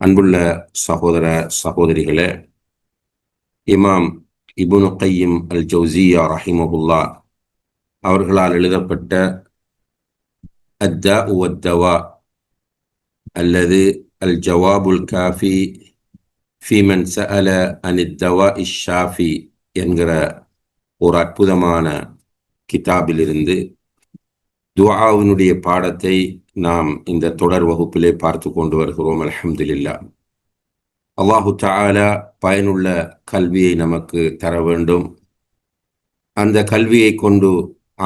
அன்புள்ள சகோதர சகோதரிகளே இமாம் இபுனு கையம் அல் ஜவுசியா ரஹிமபுல்லா அவர்களால் எழுதப்பட்ட அத்தா உவத்தவா அல்லது அல் ஜவாபுல் காஃபி ஃபீமன் சஅல அனித்தவா இஷாஃபி என்கிற ஒரு அற்புதமான கிதாபிலிருந்து துவாவினுடைய பாடத்தை நாம் இந்த தொடர் வகுப்பிலே பார்த்து கொண்டு வருகிறோம் அலமதுல்லா அல்லாஹு தாலா பயனுள்ள கல்வியை நமக்கு தர வேண்டும். அந்த கல்வியை கொண்டு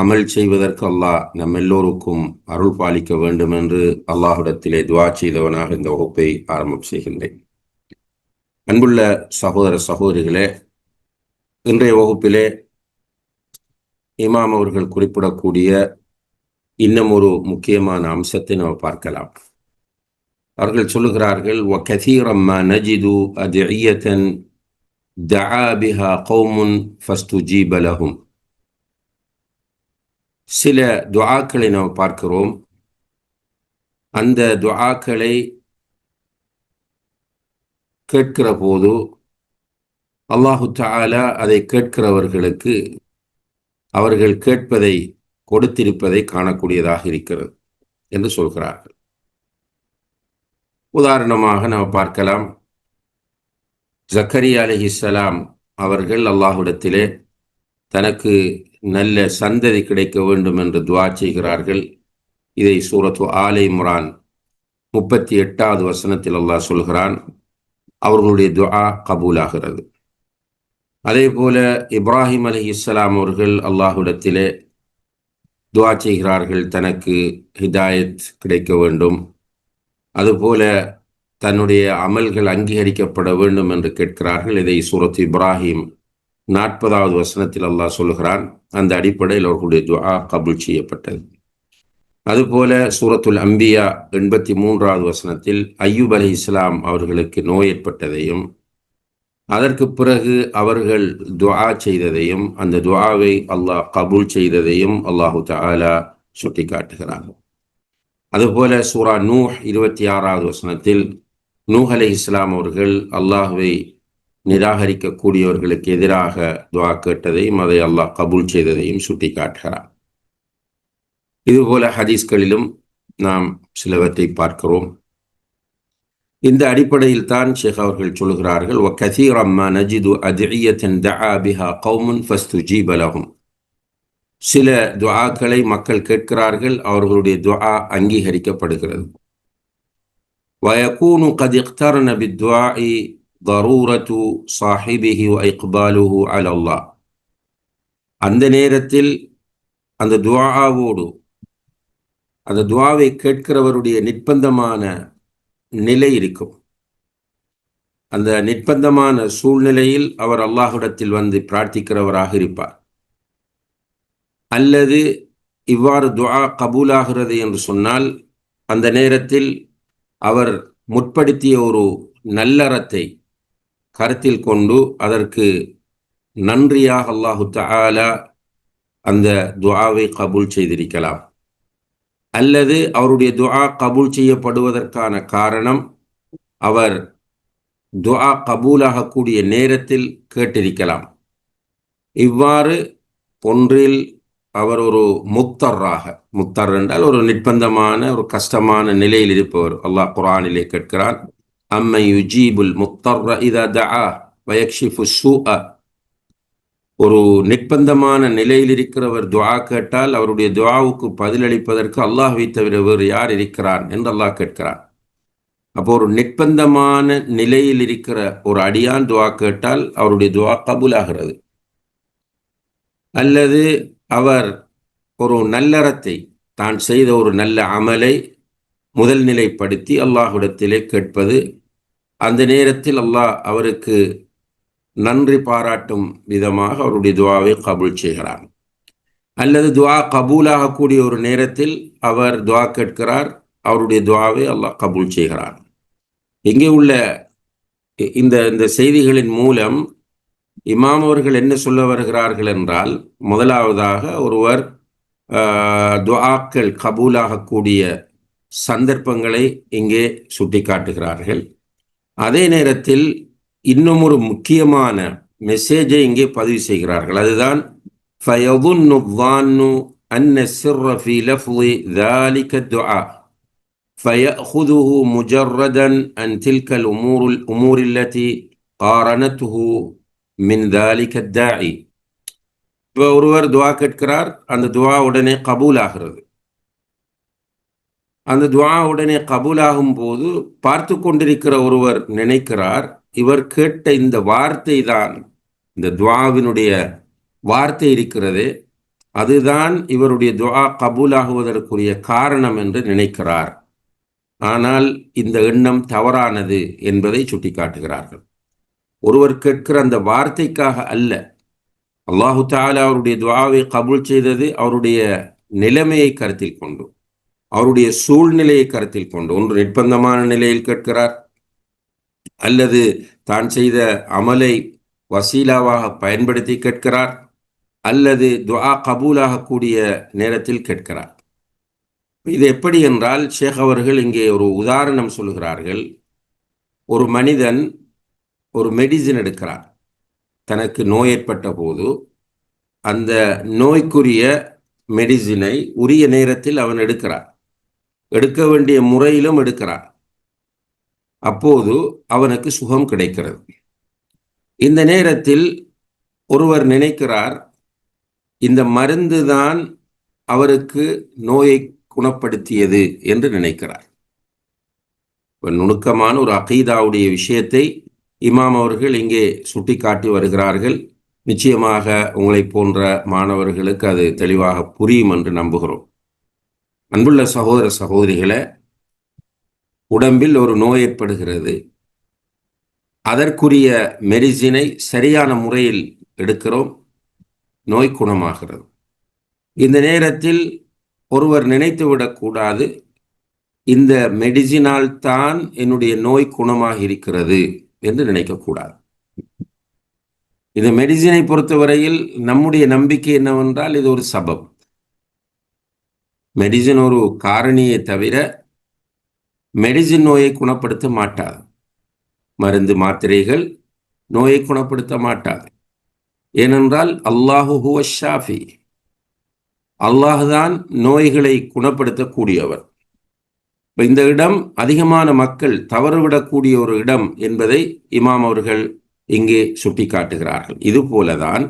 அமல் செய்வதற்கு அல்லாஹ் நம் எல்லோருக்கும் அருள் பாலிக்க வேண்டும் என்று அல்லாஹுடத்திலே துவா செய்தவனாக இந்த வகுப்பை ஆரம்பம் செய்கின்றேன். அன்புள்ள சகோதர சகோதரிகளே இன்றைய வகுப்பிலே இமாம் அவர்கள் குறிப்பிடக்கூடிய இன்னும் ஒரு முக்கியமான அம்சத்தை நம்ம பார்க்கலாம். அவர்கள் சொல்லுகிறார்கள் ஒ கதீரம்மா நஜிது அது ஐயத்தன் தஹாபிஹா கௌமுன் ஃபஸ்து ஜீபலகும் சில துவாக்களை நாம் பார்க்கிறோம். அந்த துவாக்களை கேட்கிற போது அல்லாஹு தாலா அதை கேட்கிறவர்களுக்கு அவர்கள் கேட்பதை கொடுத்திருப்பதை காணக்கூடியதாக இருக்கிறது என்று சொல்கிறார்கள். உதாரணமாக நாம் பார்க்கலாம். ஜக்கரி இஸ்லாம் அவர்கள் அல்லாஹுடத்திலே தனக்கு நல்ல சந்ததி கிடைக்க வேண்டும் என்று துவா செய்கிறார்கள். இதை சூரத்து ஆலை முரான் முப்பத்தி எட்டாவது வசனத்தில் அல்லாஹ் சொல்கிறான். அவர்களுடைய துவா கபூலாகிறது. அதே போல இப்ராஹிம் அலி இஸ்லாம் அவர்கள் அல்லாஹுடத்திலே துவா செய்கிறார்கள் தனக்கு ஹிதாயத் கிடைக்க வேண்டும். அதுபோல தன்னுடைய அமல்கள் அங்கீகரிக்கப்பட வேண்டும் என்று கேட்கிறார்கள். இதை சூரத் இப்ராஹிம் நாற்பதாவது வசனத்தில் அல்லாஹ் சொல்கிறான் அந்த அடிப்படையில் அவர்களுடைய துவா கபுல் செய்யப்பட்டது. அதுபோல சூரத்துல் அம்பியா எண்பத்தி மூன்றாவது வசனத்தில் ஐயூப் அலி இஸ்லாம் அவர்களுக்கு நோய் ஏற்பட்டதையும் அதற்கு பிறகு அவர்கள் துவா செய்ததையும் அந்த துவாவை அல்லாஹ் கபூல் செய்ததையும் அல்லாஹு தாலா சுட்டி காட்டுகிறார்கள் அதுபோல சூரா நூஹ் இருபத்தி ஆறாவது வசனத்தில் நூஹ் அலி இஸ்லாம் அவர்கள் அல்லாஹுவை நிராகரிக்கக்கூடியவர்களுக்கு எதிராக துவா கேட்டதையும் அதை அல்லாஹ் கபூல் செய்ததையும் சுட்டி காட்டுகிறார் இதுபோல ஹதீஸ்களிலும் நாம் சிலவற்றை பார்க்கிறோம். இந்த அடிப்படையில் தான் ஷேக் அவர்கள் சொல்கிறார்கள் ஒ கசீரம்மா நஜிது அதியத்தின் தஆபிஹா கௌமுன் ஃபஸ்து ஜீபலகும் சில துவாக்களை மக்கள் கேட்கிறார்கள் அவர்களுடைய துவா அங்கீகரிக்கப்படுகிறது. வயக்கூனு கதிக்தர் நபி துவாஇ கரூரத்து சாஹிபிஹி இக்பாலுஹு அல் அல்லா அந்த நேரத்தில் அந்த துவாவோடு அந்த துவாவை கேட்கிறவருடைய நிர்பந்தமான நிலை இருக்கும். அந்த நிர்பந்தமான சூழ்நிலையில் அவர் அல்லாஹுடத்தில் வந்து பிரார்த்திக்கிறவராக இருப்பார். அல்லது இவ்வாறு துவா கபூலாகிறது என்று சொன்னால் அந்த நேரத்தில் அவர் முற்படுத்திய ஒரு நல்லறத்தை கருத்தில் கொண்டு அதற்கு நன்றியாக அல்லாஹு தாலா அந்த துவாவை கபூல் செய்திருக்கலாம். அல்லது அவருடைய துஆ கபூல் செய்யப்படுவதற்கான காரணம் அவர் துஆ கபூலாகக்கூடிய நேரத்தில் கேட்டிருக்கலாம். இவ்வாறு ஒன்றில் அவர் ஒரு முக்தராக முக்தர் என்றால் ஒரு நிர்பந்தமான ஒரு கஷ்டமான நிலையில் இருப்பவர். அல்லாஹ் குரானிலே கேட்கிறான் அம்மை யுஜீபுல் முக்தர் இதா தஆ வயக்ஷிஃபு சூஅ ஒரு நிர்பந்தமான நிலையில் இருக்கிறவர் துவா கேட்டால் அவருடைய துவாவுக்கு பதிலளிப்பதற்கு அல்லாஹ் தவிர வேறு யார் இருக்கிறான் என்று அல்லாஹ் கேட்கிறான். அப்போ ஒரு நிர்பந்தமான நிலையில் இருக்கிற ஒரு அடியான் துவா கேட்டால் அவருடைய துவா கபுலாகிறது. அல்லது அவர் ஒரு நல்லறத்தை தான் செய்த ஒரு நல்ல அமலை முதல் நிலைப்படுத்தி அல்லாஹுடத்திலே கேட்பது அந்த நேரத்தில் அல்லாஹ் அவருக்கு நன்றி பாராட்டும் விதமாக அவருடைய துவாவை கபூல் செய்கிறான் அல்லது துவா கபூலாகக்கூடிய ஒரு நேரத்தில் அவர் துவா கேட்கிறார் அவருடைய துவாவை அல்லாஹ் கபூல் செய்கிறார். இங்கே உள்ள இந்த இந்த செய்திகளின் மூலம் இமாம் அவர்கள் என்ன சொல்ல வருகிறார்கள் என்றால் முதலாவதாக ஒருவர் துவாக்கள் கபூலாகக்கூடிய சந்தர்ப்பங்களை இங்கே சுட்டிக்காட்டுகிறார்கள். அதே நேரத்தில் இன்னும் ஒரு முக்கியமான மெசேஜை இங்கே பதிவு செய்கிறார்கள் அதுதான் فيظن الظان أن السر في لفظ ذلك الدعاء فيأخذه مجردا عن تلك الأمور الأمور التي قارنته من ذلك الداعي இப்போ ஒருவர் துவா கேட்கிறார் அந்த துவா உடனே கபூல் ஆகிறது அந்த துவா உடனே கபூலாகும் போது பார்த்து கொண்டிருக்கிற ஒருவர் நினைக்கிறார் இவர் கேட்ட இந்த வார்த்தை தான் இந்த துவாவினுடைய வார்த்தை இருக்கிறது அதுதான் இவருடைய துவா கபூலாகுவதற்குரிய காரணம் என்று நினைக்கிறார். ஆனால் இந்த எண்ணம் தவறானது என்பதை சுட்டிக்காட்டுகிறார்கள். ஒருவர் கேட்கிற அந்த வார்த்தைக்காக அல்ல அல்லாஹு தாலா அவருடைய துவாவை கபூல் செய்தது அவருடைய நிலைமையை கருத்தில் கொண்டு அவருடைய சூழ்நிலையை கருத்தில் கொண்டு ஒன்று நிர்பந்தமான நிலையில் கேட்கிறார் அல்லது தான் செய்த அமலை வசீலாவாக பயன்படுத்தி கேட்கிறார் அல்லது துவா கபூலாகக்கூடிய நேரத்தில் கேட்கிறார். இது எப்படி என்றால் ஷேக் அவர்கள் இங்கே ஒரு உதாரணம் சொல்கிறார்கள் ஒரு மனிதன் ஒரு மெடிசின் எடுக்கிறார் தனக்கு நோய் ஏற்பட்ட போது அந்த நோய்க்குரிய மெடிசினை உரிய நேரத்தில் அவன் எடுக்கிறார் எடுக்க வேண்டிய முறையிலும் எடுக்கிறார் அப்போது அவனுக்கு சுகம் கிடைக்கிறது. இந்த நேரத்தில் ஒருவர் நினைக்கிறார் இந்த மருந்து தான் அவருக்கு நோயை குணப்படுத்தியது என்று நினைக்கிறார். நுணுக்கமான ஒரு அகீதாவுடைய விஷயத்தை இமாம் அவர்கள் இங்கே சுட்டிக்காட்டி வருகிறார்கள். நிச்சயமாக உங்களை போன்ற மாணவர்களுக்கு அது தெளிவாக புரியும் என்று நம்புகிறோம். அன்புள்ள சகோதர சகோதரிகளை உடம்பில் ஒரு நோய் ஏற்படுகிறது. அதற்குரிய மெடிசினை சரியான முறையில் எடுக்கிறோம். நோய் குணமாகிறது. இந்த நேரத்தில் ஒருவர் நினைத்து விடக்கூடாது இந்த மெடிசினால் தான் என்னுடைய நோய் குணமாக இருக்கிறது என்று நினைக்கக்கூடாது இந்த மெடிசினை பொறுத்தவரையில் நம்முடைய நம்பிக்கை என்னவென்றால் இது ஒரு சபம். மெடிசின் ஒரு காரணியை தவிர மெடிசின் நோயை குணப்படுத்த மாட்டாது. மருந்து மாத்திரைகள் நோயை குணப்படுத்த மாட்டாது. ஏனென்றால் அல்லாஹு ஹுவ ஷாஃபி. அல்லாஹுதான் நோய்களை குணப்படுத்தக்கூடியவர். இந்த இடம் அதிகமான மக்கள் தவறுவிடக்கூடிய ஒரு இடம் என்பதை இமாம் அவர்கள் இங்கே சுட்டி காட்டுகிறார்கள் இது போலதான்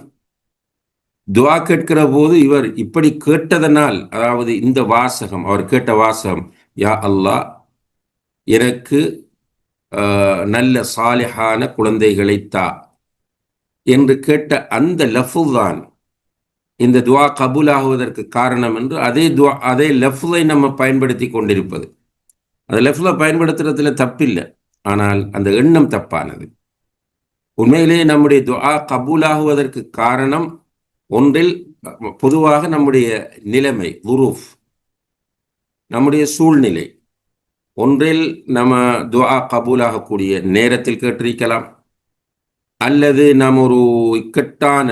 துவா கேட்கிற போது இவர் இப்படி கேட்டதனால் அதாவது இந்த வாசகம் அவர் கேட்ட வாசகம் யா அல்லாஹ் எனக்கு நல்ல சாலிஹான குழந்தைகளை தா. என்று கேட்ட அந்த லஃபு தான் இந்த துவா கபூலாகுவதற்கு காரணம் என்று அதே துவா அதே லஃபுதை நம்ம பயன்படுத்தி கொண்டிருப்பது. அந்த லெஃப்ல பயன்படுத்துறதுல தப்பில்லை. ஆனால் அந்த எண்ணம் தப்பானது. உண்மையிலேயே நம்முடைய துவா கபூலாகுவதற்கு காரணம் ஒன்றில் பொதுவாக நம்முடைய நிலைமை குரூஃப் நம்முடைய சூழ்நிலை. ஒன்றில் நம்ம துவா கபூலாகக்கூடிய நேரத்தில் கேட்டிருக்கலாம். அல்லது நாம் ஒரு இக்கட்டான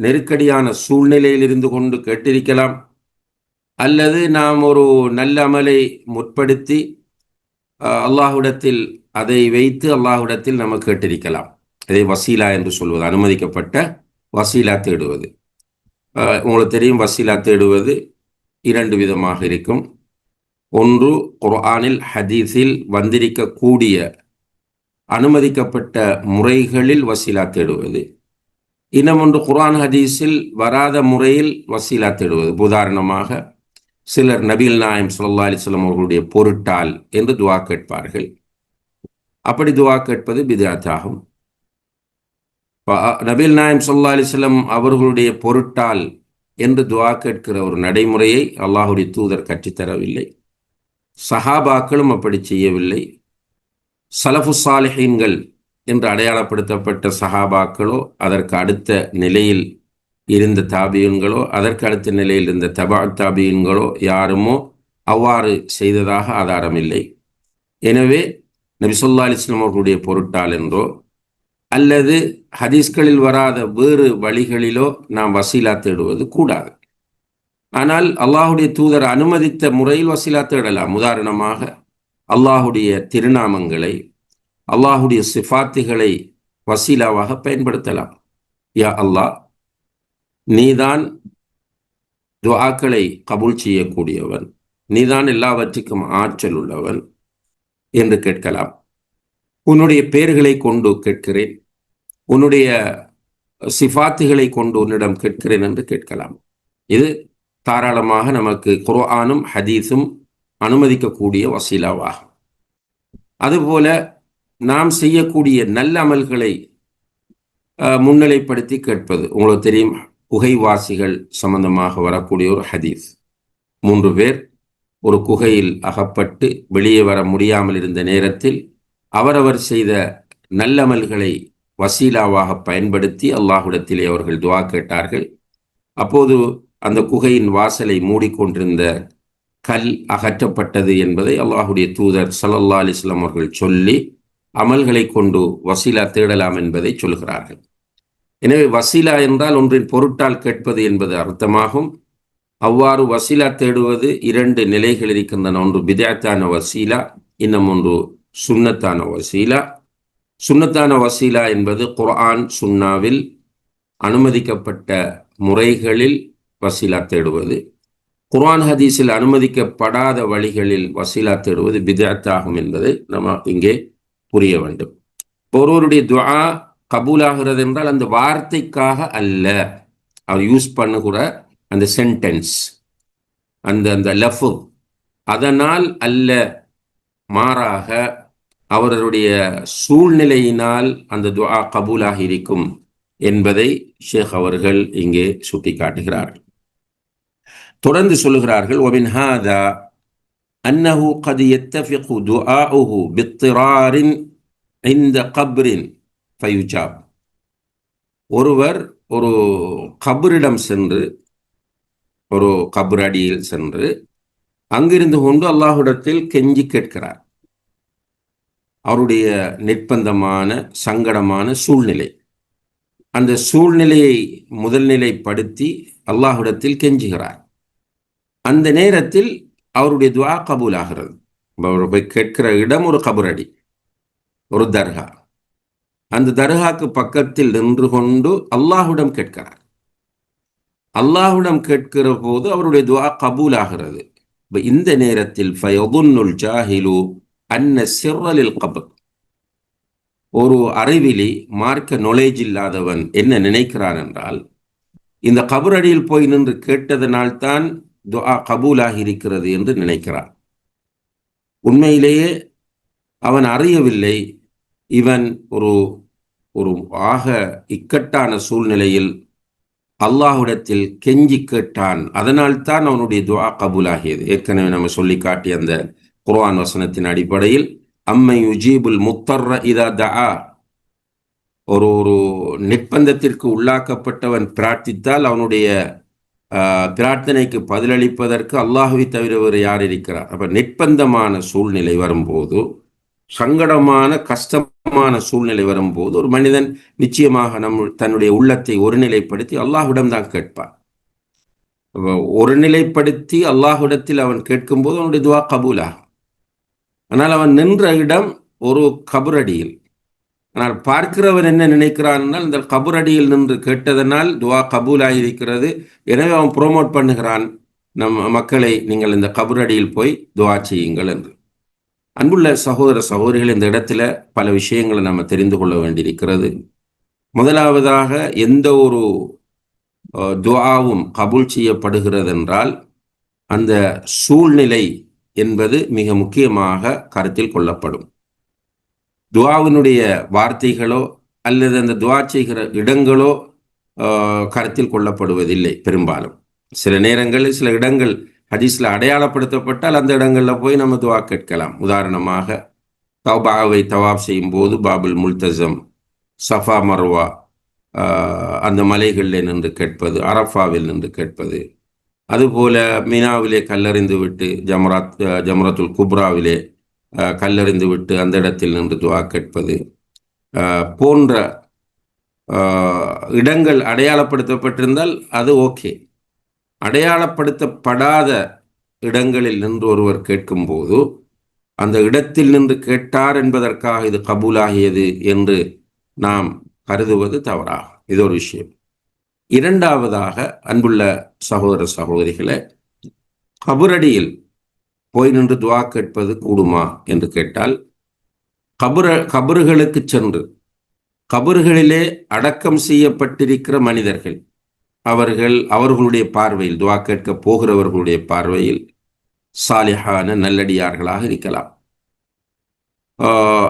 நெருக்கடியான சூழ்நிலையில் இருந்து கொண்டு கேட்டிருக்கலாம். அல்லது நாம் ஒரு நல்ல அமலை முற்படுத்தி அல்லாஹுடத்தில் அதை வைத்து அல்லாஹுடத்தில் நம்ம கேட்டிருக்கலாம். அதை வசீலா என்று சொல்வது அனுமதிக்கப்பட்ட வசீலா தேடுவது. உங்களுக்கு தெரியும் வசீலா தேடுவது இரண்டு விதமாக இருக்கும். ஒன்று குர்ஆனில் ஹதீஸில் வந்திருக்கக்கூடிய அனுமதிக்கப்பட்ட முறைகளில் வசீலா தேடுவது. இன்னும் ஒன்று குர்ஆன் ஹதீஸில் வராத முறையில் வசீலா தேடுவது. உதாரணமாக சிலர் நபீல் நாயம் சுல்லா அலிஸ்லாம் அவர்களுடைய பொருட்டால் என்று துவா கேட்பார்கள். அப்படி துவா கேட்பது பிதாத்தாகும். நபீல் நாயம் சொல்லா அலிஸ்லம் அவர்களுடைய பொருட்டால் என்று துவா கேட்கிற ஒரு நடைமுறையை அல்லாஹுடைய தூதர் கற்றுத்தரவில்லை. சஹாபாக்களும் அப்படி செய்யவில்லை. சலஃபு சாலிஹீன்கள் என்று அடையாளப்படுத்தப்பட்ட சஹாபாக்களோ அதற்கு அடுத்த நிலையில் இருந்த தாபியன்களோ அதற்கு அடுத்த நிலையில் இருந்த தபா தாபியன்களோ யாருமோ அவ்வாறு செய்ததாக ஆதாரமில்லை. எனவே நபிசுல்லா அலிஸ்லாம் அவர்களுடைய பொருட்டால் என்றோ அல்லது ஹதீஸ்களில் வராத வேறு வழிகளிலோ நாம் வசீலா தேடுவது கூடாது. ஆனால் அல்லாஹுடைய தூதர் அனுமதித்த முறையில் வசீலா தேடலாம். உதாரணமாக அல்லாஹுடைய திருநாமங்களை அல்லாஹுடைய சிஃபாத்துகளை வசீலாவாக பயன்படுத்தலாம். யா அல்லாஹ் நீதான் துவாக்களை கபூல் செய்யக்கூடியவன் நீதான் எல்லாவற்றுக்கும் ஆற்றல் உள்ளவன் என்று கேட்கலாம். உன்னுடைய பெயர்களை கொண்டு கேட்கிறேன் உன்னுடைய சிஃபாத்துகளை கொண்டு உன்னிடம் கேட்கிறேன் என்று கேட்கலாம். இது தாராளமாக நமக்கு குர்ஆனும் ஹதீஸும் அனுமதிக்கக்கூடிய வசீலாவாகும். அதுபோல நாம் செய்யக்கூடிய நல்ல அமல்களை முன்னிலைப்படுத்தி கேட்பது. உங்களுக்கு தெரியும் குகைவாசிகள் சம்பந்தமாக வரக்கூடிய ஒரு ஹதீஸ். மூன்று பேர் ஒரு குகையில் அகப்பட்டு வெளியே வர முடியாமல் இருந்த நேரத்தில் அவரவர் செய்த நல்லமல்களை வசீலாவாக பயன்படுத்தி அல்லாஹுடத்திலே அவர்கள் துவா கேட்டார்கள். அப்போது அந்த குகையின் வாசலை மூடிக்கொண்டிருந்த கல் அகற்றப்பட்டது என்பதை அல்லாஹுடைய தூதர் சல்லல்லா அலிஸ்லாம் அவர்கள் சொல்லி அமல்களை கொண்டு வசீலா தேடலாம் என்பதை சொல்கிறார்கள். எனவே வசீலா என்றால் ஒன்றின் பொருட்டால் கேட்பது என்பது அர்த்தமாகும். அவ்வாறு வசீலா தேடுவது இரண்டு நிலைகள் இருக்கின்றன. ஒன்று பிதாத்தான வசீலா இன்னும் ஒன்று சுன்னத்தான வசீலா. சுன்னத்தான வசீலா என்பது குர்ஆன் சுன்னாவில் அனுமதிக்கப்பட்ட முறைகளில் வசீலா தேடுவது. குர்ஆன் ஹதீஸில் அனுமதிக்கப்படாத வழிகளில் வசீலா தேடுவது பிதாத்தாகும் என்பதை நம்ம இங்கே புரிய வேண்டும். ஒருவருடைய துவா கபூலாகிறது என்றால் அந்த வார்த்தைக்காக அல்ல. அவர் யூஸ் பண்ணுகிற அந்த சென்டென்ஸ் அந்த அந்த லஃபு. அதனால் அல்ல. மாறாக அவருடைய சூழ்நிலையினால் அந்த துவா கபூலாக இருக்கும் என்பதை ஷேக் அவர்கள் இங்கே சுட்டிக்காட்டுகிறார்கள். தொடர்ந்து சொல்லுகிறார்கள் ஒபின் ஹாதா அன்னஹு கது எத்தஃபிகு துஆஹு பித்திராரின் இந்த கப்ரின் ஃபயுஜாப். ஒருவர் ஒரு கபரிடம் சென்று ஒரு கபரடியில் சென்று அங்கிருந்து கொண்டு அல்லாஹுடத்தில் கெஞ்சி கேட்கிறார். அவருடைய நிர்பந்தமான சங்கடமான சூழ்நிலை. அந்த சூழ்நிலையை முதல்நிலைப்படுத்தி அல்லாஹுடத்தில் கெஞ்சுகிறார். அந்த நேரத்தில் அவருடைய துவா கபூல் ஆகிறது அவர் போய் கேட்கிற இடம் ஒரு கபுரடி ஒரு தர்கா. அந்த தர்காக்கு பக்கத்தில் நின்று கொண்டு அல்லாஹுடம் கேட்கிறார். அல்லாஹுடம் கேட்கிற போது அவருடைய துவா கபூல் ஆகிறது இந்த நேரத்தில் ஃபயதுன்னுல் ஜாஹிலு அன்ன சிறலில் கபர். ஒரு அறிவிலி மார்க்க நொலேஜ் இல்லாதவன் என்ன நினைக்கிறான் என்றால் இந்த கபரடியில் போய் நின்று கேட்டதனால்தான் துஆ கபூலாகி இருக்கிறது என்று நினைக்கிறான் உண்மையிலேயே அவன் அறியவில்லை. இவன் ஒரு ஒரு ஆக இக்கட்டான சூழ்நிலையில் அல்லாஹுடத்தில் கெஞ்சி கேட்டான். அதனால்தான் அவனுடைய துவா கபூலாகியது. ஏற்கனவே நம்ம சொல்லி காட்டிய அந்த குர்ஆன் வசனத்தின் அடிப்படையில் அம்மை யுஜீபுல் முத்தர்ர இதா தஆ. ஒரு ஒரு நிர்பந்தத்திற்கு உள்ளாக்கப்பட்டவன் பிரார்த்தித்தால் அவனுடைய பிரார்த்தனைக்கு பதிலளிப்பதற்கு அல்லாஹுவை தவிர வேறு யார் இருக்கிறார்? அப்ப நிர்பந்தமான சூழ்நிலை வரும்போது சங்கடமான கஷ்டமான சூழ்நிலை வரும்போது ஒரு மனிதன் நிச்சயமாக நம் தன்னுடைய உள்ளத்தை ஒருநிலைப்படுத்தி அல்லாஹுடம் தான் கேட்பான். ஒருநிலைப்படுத்தி அல்லாஹுடத்தில் அவன் கேட்கும்போது அவனுடைய துவா கபூலாகும். ஆனால் அவன் நின்ற இடம் ஒரு கபுரடியில். ஆனால் பார்க்கிறவன் என்ன நினைக்கிறான் என்றால் இந்த கபுரடியில் நின்று கேட்டதனால் துவா கபூலாகியிருக்கிறது எனவே அவன் ப்ரோமோட் பண்ணுகிறான். நம் மக்களை நீங்கள் இந்த கபுரடியில் போய் துவா செய்யுங்கள் என்று. அன்புள்ள சகோதர சகோதரிகள் இந்த இடத்துல பல விஷயங்களை நம்ம தெரிந்து கொள்ள வேண்டியிருக்கிறது. முதலாவதாக எந்த ஒரு துவாவும் கபூல் செய்யப்படுகிறது என்றால் அந்த சூழ்நிலை என்பது மிக முக்கியமாக கருத்தில் கொள்ளப்படும். துவாவினுடைய வார்த்தைகளோ அல்லது அந்த துவா செய்கிற இடங்களோ கருத்தில் கொள்ளப்படுவதில்லை பெரும்பாலும். சில நேரங்களில் சில இடங்கள் ஹதீஸில் அடையாளப்படுத்தப்பட்டால் அந்த இடங்களில் போய் நம்ம துவா கேட்கலாம். உதாரணமாக தவாவை தவாப் செய்யும் போது பாபுல் முல்தசம் சஃபா மர்வா அந்த மலைகளில் நின்று கேட்பது அரஃபாவில் நின்று கேட்பது. அதுபோல மினாவிலே கல்லறிந்து விட்டு ஜமராத் ஜமரத்துல் குப்ராவிலே கல்லறிந்து விட்டு அந்த இடத்தில் நின்று துவா கேட்பது. போன்ற இடங்கள் அடையாளப்படுத்தப்பட்டிருந்தால் அது ஓகே. அடையாளப்படுத்தப்படாத இடங்களில் நின்று ஒருவர் கேட்கும்போது அந்த இடத்தில் நின்று கேட்டார் என்பதற்காக இது கபூலாகியது என்று நாம் கருதுவது தவறாகும். இது ஒரு விஷயம். இரண்டாவதாக அன்புள்ள சகோதர சகோதரிகளை கபுரடியில் போய் நின்று துவா கேட்பது கூடுமா? என்று கேட்டால் கபுர கபறுகளுக்கு சென்று கபறுகளிலே அடக்கம் செய்யப்பட்டிருக்கிற மனிதர்கள் அவர்கள் அவர்களுடைய பார்வையில் துவா கேட்க போகிறவர்களுடைய பார்வையில் சாலிஹான நல்லடியார்களாக இருக்கலாம்.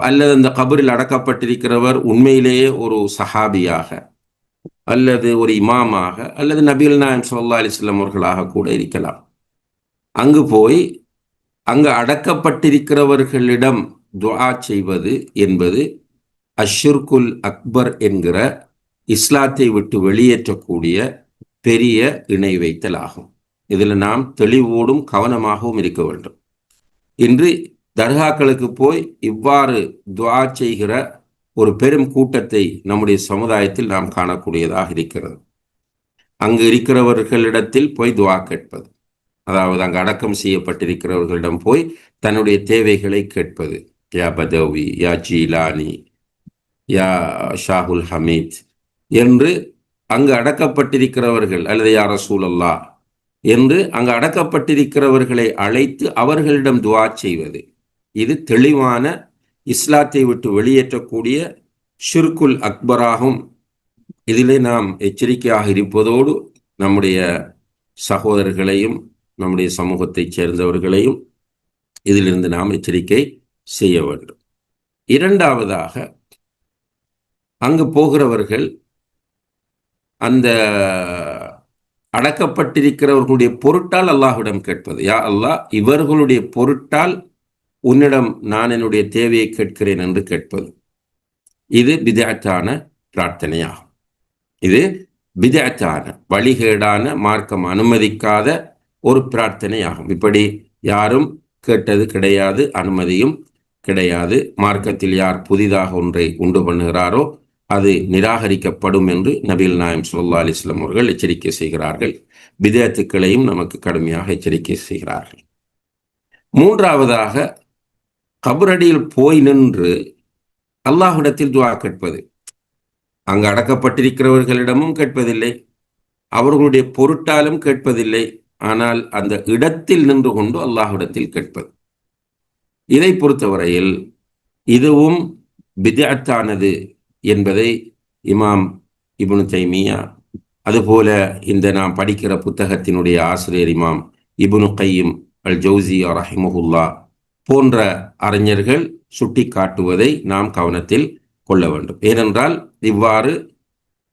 அல்லது அந்த கபரில் அடக்கப்பட்டிருக்கிறவர் உண்மையிலேயே ஒரு சஹாபியாக அல்லது ஒரு இமாமாக அல்லது நபீல் நாயம் சொல்லா அலிஸ்லாம் அவர்களாக கூட இருக்கலாம். அங்கு போய் அங்கு அடக்கப்பட்டிருக்கிறவர்களிடம் துவா செய்வது என்பது அஷ்ருக்குல் அக்பர் என்கிற இஸ்லாத்தை விட்டு வெளியேற்றக்கூடிய பெரிய இணை வைத்தல் ஆகும். இதில் நாம் தெளிவோடும் கவனமாகவும் இருக்க வேண்டும். இன்று தர்காக்களுக்கு போய் இவ்வாறு துவா செய்கிற ஒரு பெரும் கூட்டத்தை நம்முடைய சமுதாயத்தில் நாம் காணக்கூடியதாக இருக்கிறது. அங்கு இருக்கிறவர்களிடத்தில் போய் துவா கேட்பது. அதாவது அங்கு அடக்கம் செய்யப்பட்டிருக்கிறவர்களிடம் போய் தன்னுடைய தேவைகளை கேட்பது. யா பதவி யா ஜீலானி யா ஷாகுல் ஹமீத் என்று அங்கு அடக்கப்பட்டிருக்கிறவர்கள் அல்லது யா ரசூலல்லா என்று அங்கு அடக்கப்பட்டிருக்கிறவர்களை அழைத்து அவர்களிடம் துவா செய்வது. இது தெளிவான இஸ்லாத்தை விட்டு வெளியேற்றக்கூடிய ஷிர்குல் அக்பராகும். இதிலே நாம் எச்சரிக்கையாக இருப்பதோடு நம்முடைய சகோதரர்களையும் நம்முடைய சமூகத்தைச் சேர்ந்தவர்களையும் இதிலிருந்து நாம் எச்சரிக்கை செய்ய வேண்டும். இரண்டாவதாக அங்கு போகிறவர்கள் அந்த அடக்கப்பட்டிருக்கிறவர்களுடைய பொருட்டால் அல்லாஹ்விடம் கேட்பது. யா அல்லாஹ் இவர்களுடைய பொருட்டால் உன்னிடம் நான் என்னுடைய தேவையை கேட்கிறேன் என்று கேட்பது. இது பிதாத்தான பிரார்த்தனையாகும். இது பிதாத்தான வழிகேடான மார்க்கம் அனுமதிக்காத ஒரு பிரார்த்தனையாகும். இப்படி யாரும் கேட்டது கிடையாது அனுமதியும் கிடையாது. மார்க்கத்தில் யார் புதிதாக ஒன்றை உண்டு பண்ணுகிறாரோ அது நிராகரிக்கப்படும் என்று நபீல் நாயம் சுல்லா அலிஸ்லாம் அவர்கள் எச்சரிக்கை செய்கிறார்கள். விதத்துக்களையும் நமக்கு கடுமையாக எச்சரிக்கை செய்கிறார்கள். மூன்றாவதாக கபரடியில் போய் நின்று அல்லாஹிடத்தில் துவா கேட்பது. அங்கு அடக்கப்பட்டிருக்கிறவர்களிடமும் கேட்பதில்லை. அவர்களுடைய பொருட்டாலும் கேட்பதில்லை. ஆனால் அந்த இடத்தில் நின்று கொண்டு அல்லாஹ்விடத்தில் கேட்பது. இதை பொறுத்தவரையில் இதுவும் பிதாத்தானது என்பதை இமாம் இபுனு தைமியா அதுபோல இந்த நாம் படிக்கிற புத்தகத்தினுடைய ஆசிரியர் இமாம் இபுனு கையும் அல் ஜவுசியா ரஹிமஹுல்லா போன்ற அறிஞர்கள் சுட்டி காட்டுவதை நாம் கவனத்தில் கொள்ள வேண்டும். ஏனென்றால் இவ்வாறு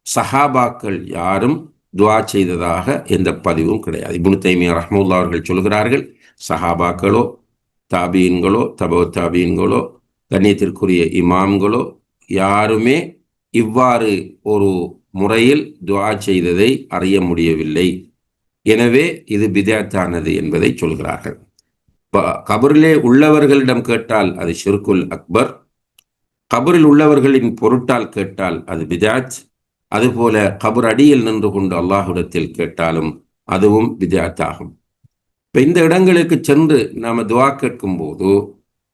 சஹாபாக்கள் யாரும் துவா செய்ததாக எந்த பதிவும் கிடையாது. இபுனு தைமியா ரஹமுல்லா அவர்கள் சொல்கிறார்கள் சஹாபாக்களோ தாபீன்களோ தபோ தாபீன்களோ கண்ணியத்திற்குரிய இமாம்களோ யாருமே இவ்வாறு ஒரு முறையில் துவா செய்ததை அறிய முடியவில்லை. எனவே இது பிதாத்தானது என்பதை சொல்கிறார்கள். கபரிலே உள்ளவர்களிடம் கேட்டால் அது ஷிர்குல் அக்பர் கபரில் உள்ளவர்களின் பொருட்டால் கேட்டால் அது பிதாத் அதுபோல கபர் அடியில் நின்று கொண்டு அல்லாஹுடத்தில் கேட்டாலும் அதுவும் பிதாத் ஆகும் இப்ப இந்த இடங்களுக்கு சென்று நாம துவா கேட்கும் போது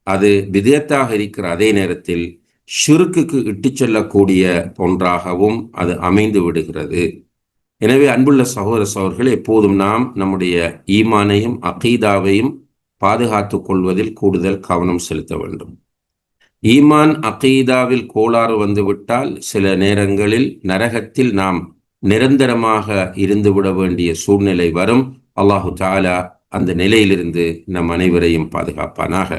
அது விதயத்தாக இருக்கிற அதே நேரத்தில் ஷிருக்குக்கு இட்டு செல்லக்கூடிய ஒன்றாகவும் அது அமைந்து விடுகிறது. எனவே அன்புள்ள சகோதர சகோதரர்கள் எப்போதும் நாம் நம்முடைய ஈமானையும் அகீதாவையும் பாதுகாத்து கொள்வதில் கூடுதல் கவனம் செலுத்த வேண்டும். ஈமான் அகீதாவில் கோளாறு வந்துவிட்டால் சில நேரங்களில் நரகத்தில் நாம் நிரந்தரமாக இருந்துவிட வேண்டிய சூழ்நிலை வரும். அல்லாஹு தாலா அந்த நிலையிலிருந்து நம் அனைவரையும் பாதுகாப்பானாக.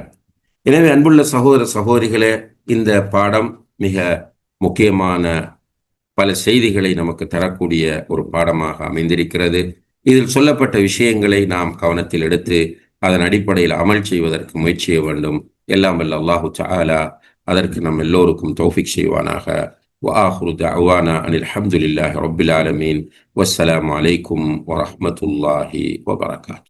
எனவே அன்புள்ள சகோதர சகோதரிகளே இந்த பாடம் மிக முக்கியமான பல செய்திகளை நமக்கு தரக்கூடிய ஒரு பாடமாக அமைந்திருக்கிறது. இதில் சொல்லப்பட்ட விஷயங்களை நாம் கவனத்தில் எடுத்து அதன் அடிப்படையில் அமல் செய்வதற்கு முயற்சிய வேண்டும். எல்லாம் வல்ல அல்லாஹு தஆலா அதற்கு நம் எல்லோருக்கும் தௌஃபிக் செய்வானாக وآخر دعوانا أن الحمد لله رب العالمين والسلام عليكم ورحمة الله وبركاته